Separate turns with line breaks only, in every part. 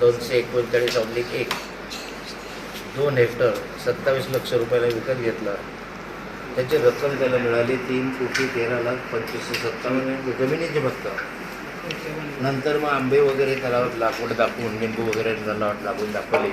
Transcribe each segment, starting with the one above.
दोनशे एकोणचाळीस ऑब्लिक एक. दोन हेक्टर सत्तावीस लक्ष रुपयाला विकत घेतला. त्याची रक्कम त्याला मिळाली तीन कोटी तेरा लाख पंचवीसशे सत्तावन्न जमिनीचे फक्त नंतर मग आंबे वगैरे तलावात लाकूड दाखवून लिंबू वगैरे तलावात लागून दाखवले.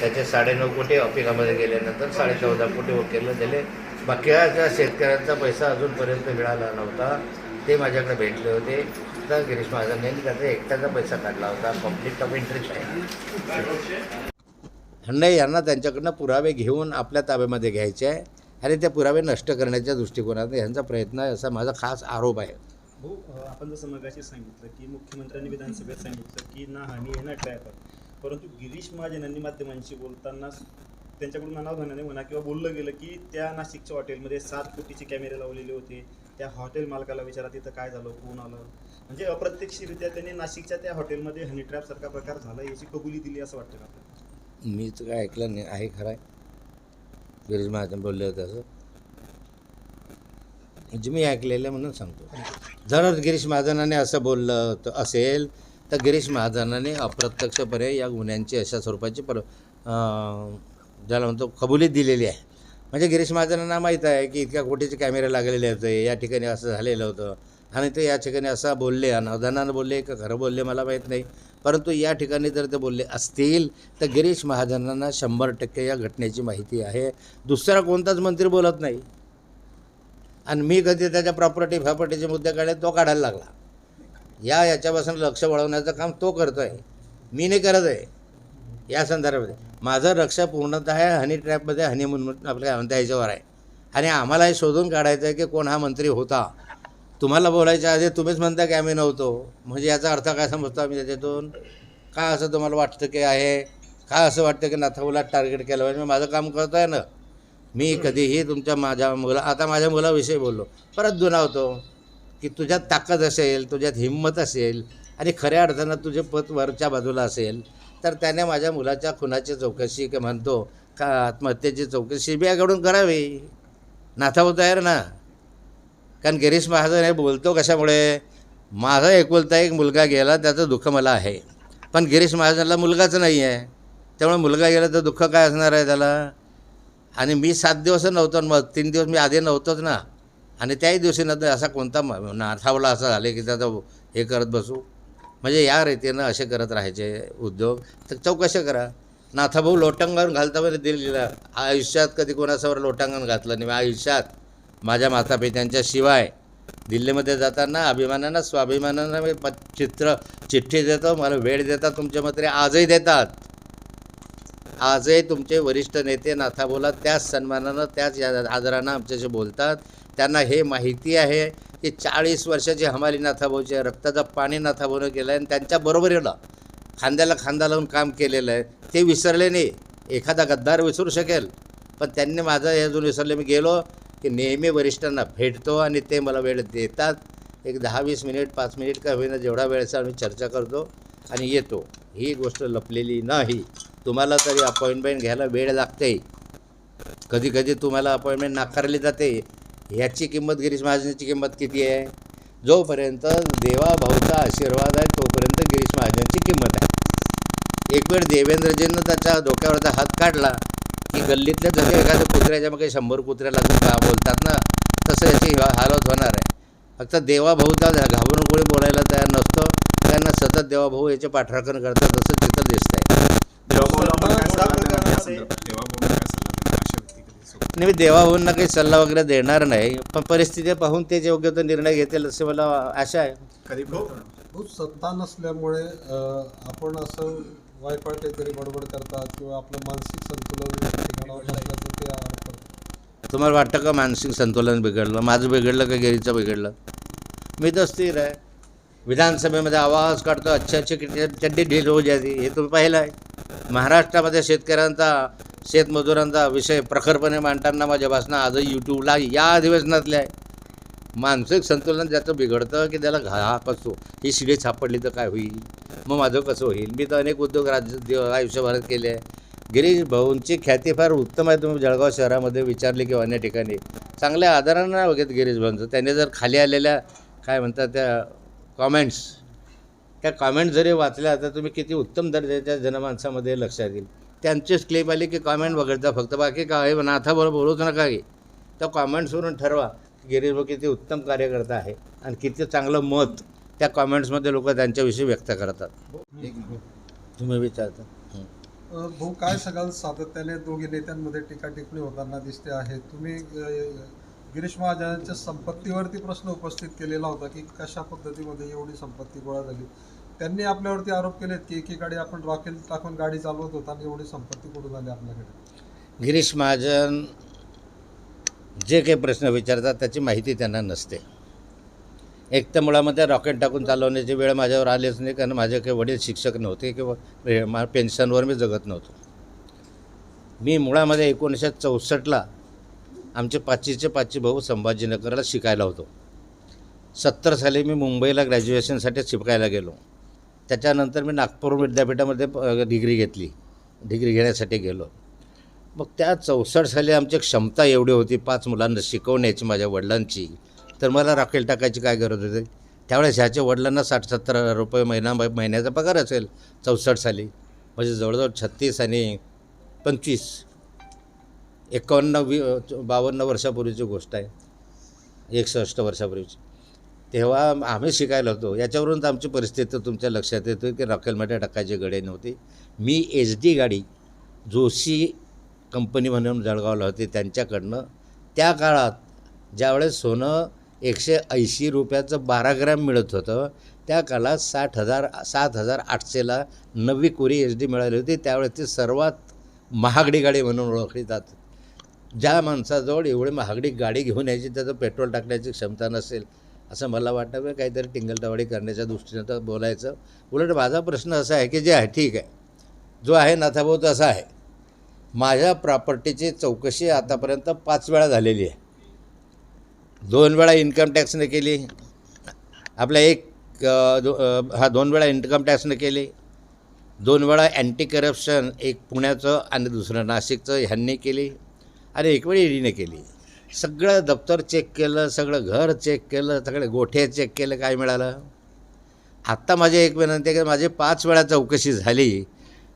त्याचे साडेनऊ कोटी अपिकामध्ये गेल्यानंतर साडे चौदा कोटी वकिलला दिले. बाकीच्या शेतकऱ्यांचा पैसा अजूनपर्यंत मिळाला नव्हता. ते माझ्याकडे भेटले होते. तर गिरीश महाजन यांनी त्याचा एकट्याचा पैसा काढला होता. कंप्लीट ऑफ इंटरेस्ट आहे नाही यांना त्यांच्याकडनं पुरावे घेऊन आपल्या ताब्यामध्ये घ्यायचे आहे. आणि ते पुरावे नष्ट करण्याच्या दृष्टिकोनातून यांचा प्रयत्न आहे असा माझा खास आरोप आहे.
भाऊ आपण जसं मगाशी सांगितलं की मुख्यमंत्र्यांनी विधानसभेत सांगितलं की ना हानी आहे ना ट्रॅप आहे परंतु गिरीश महाजन यांनी माध्यमांशी बोलताना त्यांच्याकडून अनावधानाने म्हणा किंवा बोललं गेलं की त्या नाशिकच्या हॉटेलमध्ये सात कोटीचे कॅमेरे लावलेले होते. त्या हॉटेल मालकाला विचारा तिथं काय झालं कोण आलं? म्हणजे अप्रत्यक्षरित्या त्यांनी नाशिकच्या त्या हॉटेलमध्ये हनी ट्रॅपसारखा प्रकार झाला याची कबुली दिली असं वाटतं का आपल्याला?
मी तर काय ऐकलं नाही आहे खरं आहे. गिरीश महाजन बोलले होते असं. म्हणजे मी ऐकलेलं म्हणून सांगतो. जर गिरीश महाजनाने असं बोललं तर असेल तर गिरीश महाजनाने अप्रत्यक्षपणे या गुन्ह्यांची अशा स्वरूपाची पर ज्याला म्हणतो कबुली दिलेली आहे. म्हणजे गिरीश महाजनांना माहीत आहे की इतक्या कोटीचे कॅमेरे लागलेले होते. या ठिकाणी असं झालेलं होतं. आणि ते या ठिकाणी असं बोलले अनावधानानं बोलले का खरं बोलले मला माहीत नाही. परंतु या ठिकाणी जर ते बोलले असतील तर गिरीश महाजनांना शंभर टक्के या घटनेची माहिती आहे. दुसरा कोणताच मंत्री बोलत नाही. आणि मी कधी त्याच्या प्रॉपर्टी फॉपर्टीचे मुद्दे काढले तो काढायला लागला. या याच्यापासून लक्ष वळवण्याचं काम तो करतो आहे मी नाही करत आहे. या संदर्भामध्ये माझं लक्ष पूर्णतः हनी ट्रॅपमध्ये हनी म्हणून आपल्या म्हणता याच्यावर आहे. आणि आम्हाला हे शोधून काढायचं आहे की कोण हा मंत्री होता. तुम्हाला बोलायच्या आधी तुम्हीच म्हणता की आम्ही नव्हतो. म्हणजे याचा अर्थ काय समजतो आम्ही त्याच्यातून? का असं तुम्हाला वाटतं की आहे? का असं वाटतं की नाथाऊला टार्गेट केलं पाहिजे? मी माझं काम करतो आहे ना. मी कधीही तुमच्या माझ्या मुला आता माझ्या मुलाविषयी बोललो. परत दुनावतो. की तुझ्यात ताकद असेल तुझ्यात हिंमत असेल आणि खऱ्या अर्थानं तुझे पत वरच्या बाजूला असेल तर त्याने माझ्या मुलाच्या खुनाची चौकशी का म्हणतो का आत्महत्येची चौकशी बी आयकडून करावी. नाथाभाऊ तयार ना? कारण गिरीश महाजन हे बोलतो कशामुळे? माझा एकुलता एक मुलगा गेला त्याचं दुःख मला आहे. पण गिरीश महाजनला मुलगाच नाही आहे त्यामुळे मुलगा गेला तर दुःख काय असणार आहे त्याला? आणि मी सात दिवस नव्हतो मग तीन दिवस मी आधी नव्हतोच ना? आणि त्याही दिवशी नंतर असा कोणता नाथावला असं झाले की त्याचा हे करत बसू. म्हणजे या रीतीनं असे करत राहायचे उद्योग. तर चौकशी करा. नाथाभाऊ लोटांगण घालता बरं दिल्लीला आयुष्यात कधी कोणासमोर लोटांगण घातलं नाही आयुष्यात. माझ्या मातापित्यांच्या शिवाय. दिल्लीमध्ये जाताना अभिमानानं स्वाभिमानानं मी प चित्र चिठ्ठी देतो मला वेळ देतात तुमचे मंत्री आजही देतात. आजही तुमचे वरिष्ठ नेते नाथाबोला त्याच सन्मानानं त्याच या आदरानं आमच्याशी बोलतात. त्यांना हे माहिती आहे की चाळीस वर्षाची हमाली नाथाभाऊचे आहे पाणी नाथाभाऊनं केलं आहे आणि त्यांच्या बरोबरीनं खांद्याला खांदा लावून काम केलेलं आहे. ते विसरले नाही. एखादा गद्दार विसरू शकेल. पण त्यांनी माझं हे अजून विसरले. मी गेलो की नेहमी वरिष्ठांना भेटतो आणि ते मला वेळ देतात. एक दहा वीस मिनिट पाच मिनिट का होईना जेवढा वेळचा आम्ही चर्चा करतो आणि येतो. ही गोष्ट लपलेली नाही. तुम्हाला तरी अपॉइंटमेंट घ्यायला वेळ लागते. कधी कधी तुम्हाला अपॉइंटमेंट नाकारली जाते. ह्याची किंमत गिरीश महाजनची किंमत किती आहे? जोपर्यंत देवाभाऊचा आशीर्वाद आहे तोपर्यंत गिरीश महाजनची किंमत आहे. एक वेळ देवेंद्रजींनं त्याच्या डोक्यावरचा हात काढला की गल्लीतल्या जसं एखाद्या कुत्र्याच्या मग शंभर कुत्र्याला का बोलतात ना तसं याची हालत होणार आहे. फक्त देवाभाऊचा घाबरून कोणी बोलायला तयार नसतो त्यांना सतत देवाभाऊ याचे पाठराखण करतात असं तिथं दिसतंय. नाही मी देवाभाऊंना काही सल्ला वगैरे देणार नाही. पण परिस्थिती पाहून ते योग्य तो निर्णय घेतील असे मला आशा आहे.
कधी
हो.
खूप सत्ता नसल्यामुळे आपण असं वायफाय काहीतरी बडबड करतात किंवा आपलं मानसिक संतुलन ते
तुम्हाला वाटतं का मानसिक संतुलन बिघडलं? माझं बिघडलं का गिरीचं बिघडलं? मी तर स्थिर आहे. विधानसभेमध्ये आवाज काढतो अच्छे अच्छे की चड्डी ढील हो जाती हे तुम्ही पाहिलं आहे महाराष्ट्रामध्ये शेतकऱ्यांचा शेतमजुरांचा विषय प्रखरपणे मांडताना माझ्या भाषणं आजही यूट्यूबला या अधिवेशनातले आहे. मानसिक संतुलन ज्याचं बिघडतं की त्याला घा असतो. ही शिडी सापडली तर काय होईल? मग माझं कसं होईल? मी तर अनेक उद्योग राज्य आयुष्यभरात केले आहे. गिरीश भाऊंची ख्याती फार उत्तम आहे तुम्ही जळगाव शहरामध्ये विचारली किंवा अन्य ठिकाणी. चांगल्या आदरानं बघित गिरीश भाऊंचं. त्याने जर खाली आलेल्या काय म्हणतात त्या कॉमेंट्स त्या कॉमेंट जरी वाचल्या तर तुम्ही किती उत्तम दर्जाच्या जनमानसामध्ये लक्षात येईल त्यांचेच क्लिप आली की कॉमेंट वगळता फक्त बाकी काय नाथाबरोबर बोलूच नका की त्या कॉमेंट्सवरून ठरवा की गिरीश भाऊ किती उत्तम कार्यकर्ता आहे आणि किती चांगलं मत त्या कॉमेंट्समध्ये लोक त्यांच्याविषयी व्यक्त करतात. तुम्ही विचारता.
भाऊ काय सगळं सातत्याने दोघी नेत्यांमध्ये टीका टिप्पणी होताना दिसते आहे? तुम्ही गिरीश महाजनांच्या संपत्तीवरती प्रश्न उपस्थित केलेला होता की कशा पद्धतीमध्ये एवढी संपत्ती गोळा झाली? त्यांनी आपल्यावरती आरोप केलेत की एकीकडे आपण रॉकेल टाकून गाडी चालवत होता आणि एवढी संपत्ती कुठून आली आपल्याकडे?
गिरीश महाजन जे काही प्रश्न विचारतात त्याची माहिती त्यांना नसते. एक तर मुळामध्ये रॉकेट टाकून चालवण्याची वेळ माझ्यावर आलीच नाही कारण माझे काही वडील शिक्षक नव्हते किंवा पेन्शनवर मी जगत नव्हतो. मी मुळामध्ये एकोणीसशे चौसष्टला आमचे पाचवीचे पाचवी भाऊ संभाजीनगरला शिकायला होतो. सत्तर साली मी मुंबईला ग्रॅज्युएशनसाठी शिकायला गेलो. त्याच्यानंतर मी नागपूर विद्यापीठामध्ये प- डिग्री घेतली. डिग्री घेण्यासाठी गेलो. मग त्या चौसष्ट साली आमची क्षमता एवढी होती पाच मुलांना शिकवण्याची माझ्या वडिलांची. तर मला राखेल टाकायची काय गरज होती? त्यावेळेस ह्याच्या वडिलांना साठ सत्तर हजार रुपये महिना महिन्याचा पगार असेल चौसष्ट साली. म्हणजे जवळजवळ छत्तीस आणि पंचवीस. एकावन्न वी बावन्न वर्षापूर्वीची गोष्ट आहे. एकसष्ट वर्षापूर्वीची. तेव्हा आम्ही शिकायला होतो. याच्यावरून तर आमची परिस्थिती तुमच्या लक्षात येतो की रॉकेलमध्ये टाकायची गडे नव्हती. मी एच डी गाडी जोशी कंपनी म्हणून जळगावला होती त्यांच्याकडनं. त्या काळात ज्यावेळेस सोनं एकशे ऐंशी रुपयाचं बारा ग्रॅम मिळत होतं त्या काळात साठ हजार सात हजार आठशेला नवी कोरी एच डी मिळाली होती. त्यावेळेस ती सर्वात महागडी गाडी म्हणून ओळखली जात. ज्या माणसाजवळ एवढी महागडी गाडी घेऊन यायची त्याचं पेट्रोल टाकण्याची क्षमता नसेल असं मला वाटतं की काहीतरी टिंगलटवाडी करण्याच्या दृष्टीनं तर बोलायचं. उलट माझा प्रश्न असा आहे की जे आहे ठीक आहे. जो आहे नाथाभाऊ तसा आहे. माझ्या प्रॉपर्टीची चौकशी आतापर्यंत पाच वेळा झालेली आहे. दोन वेळा इन्कम टॅक्सने केली. आपल्या एक दो हा दोन वेळा इन्कम टॅक्सने केली. दोन वेळा अँटी करप्शन एक पुण्याचं आणि दुसरं नाशिकचं ह्यांनी केली. आणि एक वेळ ईडीने केली. सगळं दप्तर चेक केलं सगळं घर चेक केलं सगळे गोठे चेक केलं काय मिळालं? आत्ता माझी एक विनंती आहे की माझी पाच वेळा चौकशी झाली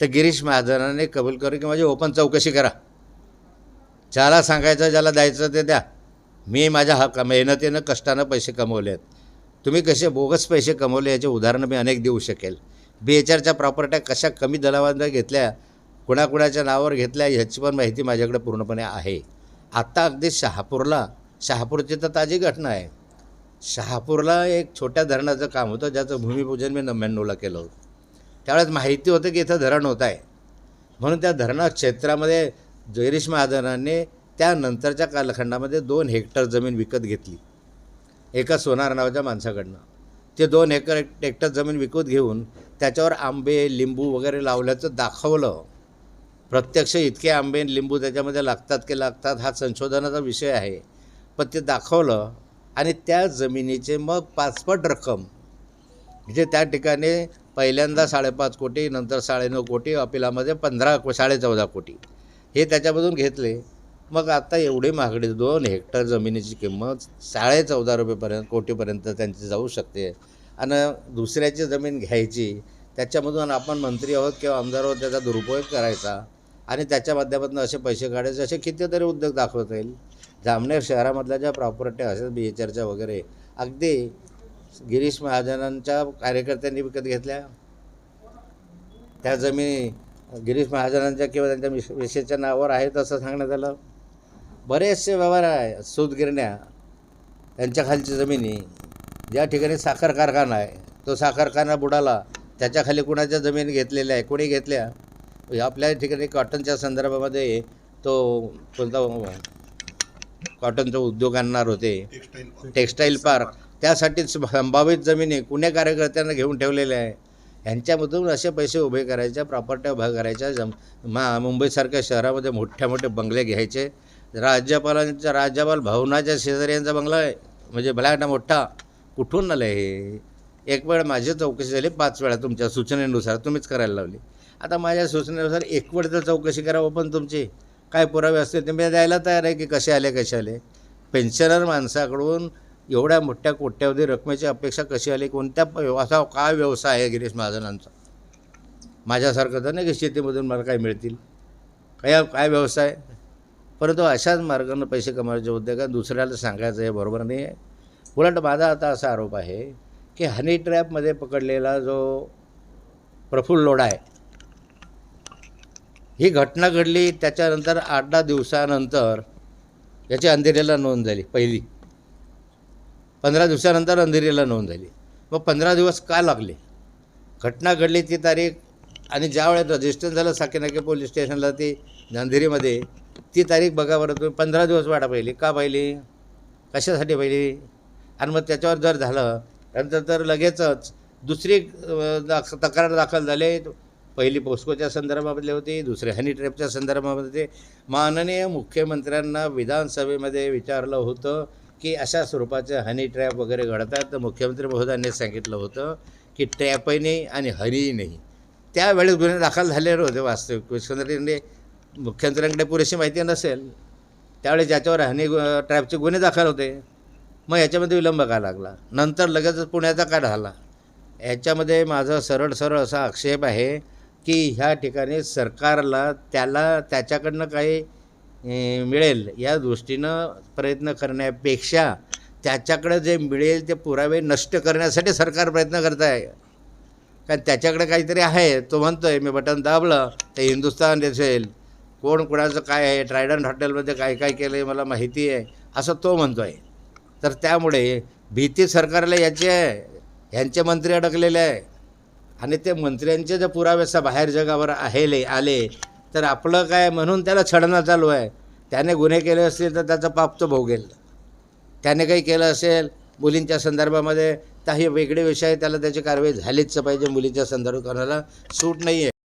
तर गिरीश महाजनाने कबूल करू की माझी ओपन चौकशी करा. ज्याला सांगायचं ज्याला द्यायचं ते द्या. मी माझ्या हक्क मेहनतीनं कष्टानं पैसे कमवले आहेत तुम्ही कसे बोगस पैसे कमवले याचे उदाहरणं मी अनेक देऊ शकेल. बी एच आरच्या प्रॉपर्ट्या कशा कमी दलावांना घेतल्या कुणाकुणाच्या नावावर घेतल्या ह्याची पण माहिती माझ्याकडे पूर्णपणे आहे. आत्ता अगदी शहापूरला शहापूरची तर ताजी घटना आहे. शहापूरला एक छोट्या धरणाचं काम होतं ज्याचं भूमिपूजन मी नव्याण्णवला केलं होतं. त्यावेळेस माहिती होतं की इथं धरण होत आहे. म्हणून त्या धरणा क्षेत्रामध्ये जयरीश महाजनांनी त्यानंतरच्या कालखंडामध्ये दोन हेक्टर जमीन विकत घेतली. एका सोनार नावाच्या माणसाकडनं. ते दोन एकर हेक्टर जमीन विकत घेऊन त्याच्यावर आंबे लिंबू वगैरे लावल्याचं दाखवलं. प्रत्यक्ष इतके आंबे लिंबू त्याच्यामध्ये लागतात की लागतात हा संशोधनाचा विषय आहे. पण ते दाखवलं आणि त्या जमिनीचे मग पाचपट रक्कम म्हणजे त्या ठिकाणी पहिल्यांदा साडेपाच कोटी नंतर साडेनऊ कोटी अपिलामध्ये पंधरा को कोटी. हे त्याच्यामधून घेतले. मग आता एवढी महागडी दोन हेक्टर जमिनीची किंमत साडे चौदा रुपयेपर्यंत कोटीपर्यंत त्यांची जाऊ शकते. आणि दुसऱ्याची जमीन घ्यायची त्याच्यामधून आपण मंत्री आहोत किंवा आमदार आहोत त्याचा दुरुपयोग करायचा. आणि त्याच्या माध्यमातून असे पैसे काढायचे असे कितीतरी उद्योग दाखवता येईल. जामनेर शहरामधल्या ज्या प्रॉपर्ट्या असतात बी एच आरच्या वगैरे अगदी गिरीश महाजनांच्या कार्यकर्त्यांनी विकत घेतल्या. त्या जमिनी गिरीश महाजनांच्या किंवा त्यांच्या मिश मिसेसच्या नावावर आहेत असं सांगण्यात आलं. बरेचसे व्यवहार आहे सूतगिरण्या त्यांच्या खालची जमिनी ज्या ठिकाणी साखर कारखाना आहे तो साखर कारखाना बुडाला त्याच्याखाली कुणाच्या जमीन घेतलेल्या आहे कोणी घेतल्या? आपल्या ठिकाणी कॉटनच्या संदर्भामध्ये तो कोणता कॉटनचा उद्योग आणणार होते. टेक्स्टाईल पार्क त्यासाठीच संभावित जमिनी कुण्या कार्यकर्त्यांना घेऊन ठेवलेल्या आहे? ह्यांच्यामधून असे पैसे उभे करायच्या प्रॉपर्ट्या उभ्या करायच्या जम मा मुंबईसारख्या शहरामध्ये मोठ्या मोठे बंगले घ्यायचे. राज्यपालांच्या राज्यपाल भवनाच्या शेजारी यांचा बंगला आहे. म्हणजे भला मोठा. कुठून आलं हे? एक वेळ माझी चौकशी झाली पाच वेळा तुमच्या सूचनेनुसार तुम्हीच करायला लावली. आता माझ्या सूचनेनुसार एकवट तर चौकशी करावं पण तुमची. काय पुरावे असतील ते मी द्यायला तयार आहे की कसे आले कसे आले? पेन्शनर माणसाकडून एवढ्या मोठ्या कोट्यावधी रकमेची अपेक्षा कशी आली? कोणत्या प- असा काय व्यवसाय आहे गिरीश महाजनांचा? माझ्यासारखं तर नाही की शेतीमधून मला काय मिळतील. काय काय व्यवसाय? परंतु अशाच मार्गानं पैसे कमवायचे होते का दुसऱ्याला सांगायचं हे बरोबर नाही आहे. उलट माझा आता असा आरोप आहे की हनी ट्रॅपमध्ये पकडलेला जो प्रफुल्ल लोढा आहे ही घटना घडली त्याच्यानंतर आठ दहा दिवसानंतर याची अंधेरीला नोंद झाली पहिली. पंधरा दिवसानंतर अंधेरीला नोंद झाली. मग पंधरा दिवस का लागले? घटना घडली ती तारीख आणि ज्या वेळेत रजिस्टर झालं साकेनाके पोलीस स्टेशनला ती अंधेरीमध्ये ती तारीख बघा बरं तुम्ही पंधरा दिवस वाटा पाहिली. का पाहिली? कशासाठी पाहिली? आणि मग त्याच्यावर जर झालं नंतर तर लगेचच दुसरी दाख तक्रार दाखल झाली. पहिली पोस्कोच्या संदर्भामधले होती दुसरी हनी ट्रॅपच्या संदर्भामध्ये होते. माननीय मुख्यमंत्र्यांना विधानसभेमध्ये विचारलं होतं की अशा स्वरूपाचे हनी ट्रॅप वगैरे घडतात तर मुख्यमंत्री महोदयांनी सांगितलं होतं की ट्रॅपही नाही आणि हनीही नाही. त्यावेळेस गुन्हे दाखल झालेले होते वास्तविक. मुख्यमंत्र्यांनी मुख्यमंत्र्यांकडे पुरेशी माहिती नसेल त्यावेळेस ज्याच्यावर हनी ट्रॅपचे गुन्हे दाखल होते मग याच्यामध्ये विलंब का लागला? नंतर लगेचच पुण्याचा का झाला याच्यामध्ये माझा सरळ सरळ असा आक्षेप आहे की ह्या ठिकाणी सरकारला त्याला त्याच्याकडनं काही मिळेल या दृष्टीनं प्रयत्न करण्यापेक्षा त्याच्याकडं जे मिळेल ते पुरावे नष्ट करण्यासाठी सरकार प्रयत्न करत आहे कारण त्याच्याकडे काहीतरी आहे. तो म्हणतो आहे मी बटन दाबलं तर हिंदुस्तान दिसेल. कोण कोणाचं काय आहे? ट्रायडंट हॉटेलमध्ये काय काय केलं आहे मला माहिती आहे. असं तो म्हणतो आहे तर त्यामुळे भीती सरकारला याची आहे. ह्यांचे मंत्री अडकलेले आहे. आणि ते मंत्र्यांचे जर पुराव्याचा बाहेर जगावर आहेले आले तर आपलं काय म्हणून त्याला छडणं चालू आहे? त्याने गुन्हे केले असतील तर त्याचं पाप तो भोगेल. त्याने काही केलं असेल मुलींच्या संदर्भामध्ये तर हे वेगळे विषय त्याला त्याची कारवाई झालीच पाहिजे मुलीच्या संदर्भात कोणाला सूट नाही आहे